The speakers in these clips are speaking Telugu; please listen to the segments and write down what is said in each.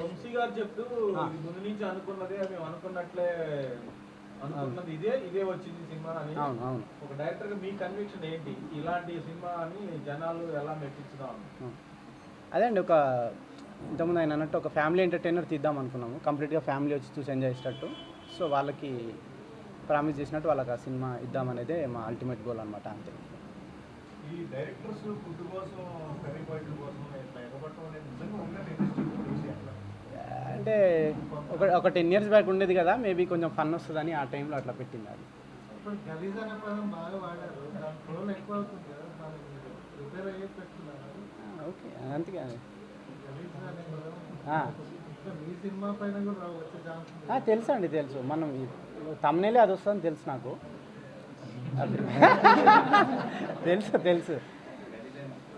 వంశీ గారు చెప్తూ ముందు నుంచి అనుకున్నదే మేము అనుకున్నట్లే అనుకున్నది ఇదే ఇదే వచ్చింది సినిమా అని. అవును అవును. ఒక డైరెక్టర్గా మీ కన్విక్షన్ ఏంటి? ఇలాంటి సినిమా అని జనాలు ఎలా మెప్పించుదాం. అదే అండి ఒక ఇంతకుముందు ఆయన అన్నట్టు ఒక ఫ్యామిలీ ఎంటర్టైనర్ తీద్దాం అనుకున్నాము. కంప్లీట్గా ఫ్యామిలీ వచ్చి చూసి ఎంజాయ్ చేసేటట్టు. సో వాళ్ళకి ప్రామిస్ చేసినట్టు వాళ్ళకి ఆ సినిమా ఇద్దామనేదే మా అల్టిమేట్ గోల్ అనమాట అంతే. ఈ డైరెక్టర్స్ ఫుడ్ కోసం కర్రీ పాయింట్ల కోసం ఇట్లా ఎగబట్టడం అనేది నిజంగా అట్లా అంటే ఒక ఒక టెన్ ఇయర్స్ బ్యాక్ ఉండేది కదా మేబీ కొంచెం ఫన్ వస్తుందని ఆ టైంలో అట్లా పెట్టింది అది. ఓకే ఆ, తెలుసు అండి తెలుసు. మనం తమ్నేలే అది వస్తుందని తెలుసు నాకు. తెలుసు తెలుసు.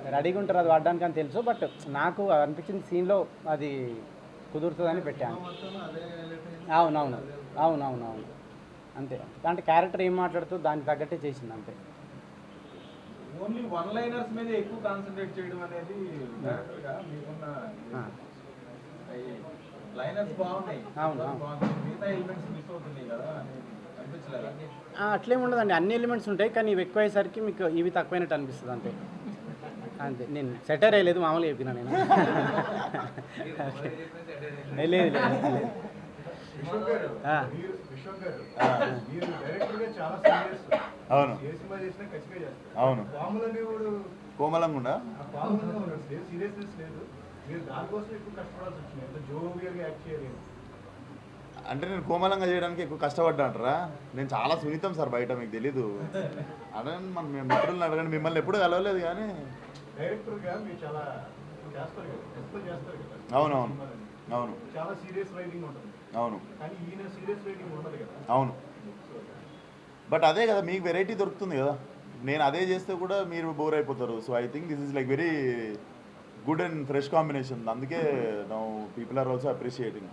రెడీగా ఉంటారు అది వాడడానికి అని తెలుసు. బట్ నాకు అనిపించింది సీన్లో అది కుదురుతుందని పెట్టాను. అవునవును అవునవును అవును అంతే అంటే క్యారెక్టర్ ఏం మాట్లాడుతూ దానికి తగ్గట్టే చేసింది అంతే ఓన్లీ వన్ లైనర్స్ మీద ఎక్కువ కాన్సన్ట్రేట్ చేయడం అనేది డైరెక్టర్గా మీకున్న ఆ. లైనర్స్ బాగున్నాయి అవును, అవును. బాగున్నాయి. మిగతా ఎలిమెంట్స్ మిస్ అవుతున్నాయి కదా అనేది అనిపించలేదా ఆ, అట్లేం ఉండదండి అన్ని ఎలిమెంట్స్ ఉంటాయి కానీ ఇవి ఎక్కువ అయ్యేసరికి మీకు ఇవి తక్కువైనట్టు అనిపిస్తుంది అంతే అంతే. నేను సెటర్ అయ్యలేదు మామూలుగా చెప్పిన నేను. లేదు అవును. అవును. అంటే నేను కోమలంగా చేయడానికి ఎక్కువ కష్టపడ్డా అంటారా? నేను చాలా సున్నితం సార్ బయట మీకు తెలీదు. అదే మన మేము మిత్రులను అడగండి. మిమ్మల్ని ఎప్పుడు కలవలేదు కానీ అవునవును. అవును చాలా సీరియస్ రైటింగ్ ఉంటుంది. అవును. కానీ ఈయన సీరియస్ రైటింగ్ ఉండదు కదా. అవును. బట్ అదే కదా మీకు వెరైటీ దొరుకుతుంది కదా. నేను అదే చేస్తే కూడా మీరు బోర్ అయిపోతారు. So I think this is like very good and fresh combination. అందుకే now people are also appreciating.